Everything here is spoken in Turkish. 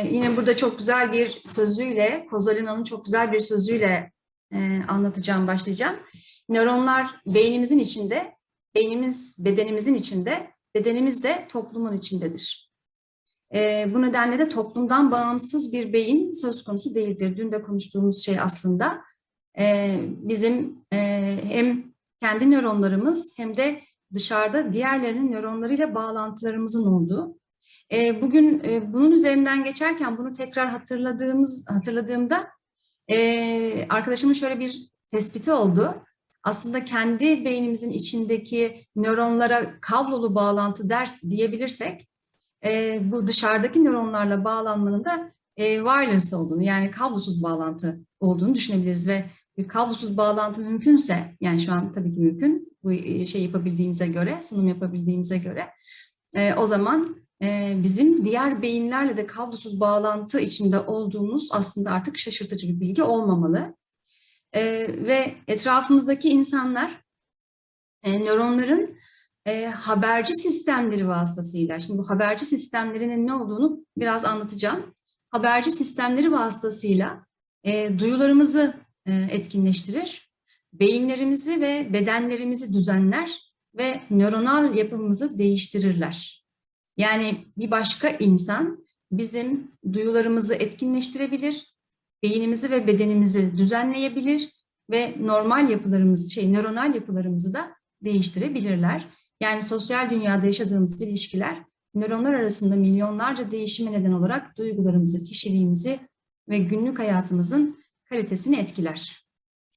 Ee, yine burada çok güzel bir sözüyle, Kozolina'nın çok güzel bir sözüyle e, anlatacağım, başlayacağım. Nöronlar beynimizin içinde, beynimiz bedenimizin içinde, bedenimiz de toplumun içindedir. Ee, bu nedenle de toplumdan bağımsız bir beyin söz konusu değildir. Dün de konuştuğumuz şey aslında e, bizim e, hem kendi nöronlarımız hem de dışarıda diğerlerinin nöronlarıyla bağlantılarımızın olduğu. E, bugün e, bunun üzerinden geçerken bunu tekrar hatırladığımız hatırladığımda e, arkadaşımın şöyle bir tespiti oldu. Aslında kendi beynimizin içindeki nöronlara kablolu bağlantı ders diyebilirsek e, bu dışarıdaki nöronlarla bağlanmanın da e, wireless olduğunu yani kablosuz bağlantı olduğunu düşünebiliriz ve bir kablosuz bağlantı mümkünse yani şu an tabii ki mümkün bu şey yapabildiğimize göre sunum yapabildiğimize göre e, o zaman e, bizim diğer beyinlerle de kablosuz bağlantı içinde olduğumuz aslında artık şaşırtıcı bir bilgi olmamalı. E, ve etrafımızdaki insanlar e, nöronların e, haberci sistemleri vasıtasıyla, şimdi bu haberci sistemlerinin ne olduğunu biraz anlatacağım. Haberci sistemleri vasıtasıyla e, duyularımızı etkinleştirir, beyinlerimizi ve bedenlerimizi düzenler ve nöronal yapımızı değiştirirler. Yani bir başka insan bizim duyularımızı etkinleştirebilir, beynimizi ve bedenimizi düzenleyebilir ve normal yapılarımızı, şey nöronal yapılarımızı da değiştirebilirler. Yani sosyal dünyada yaşadığımız ilişkiler nöronlar arasında milyonlarca değişime neden olarak duygularımızı, kişiliğimizi ve günlük hayatımızın kalitesini etkiler.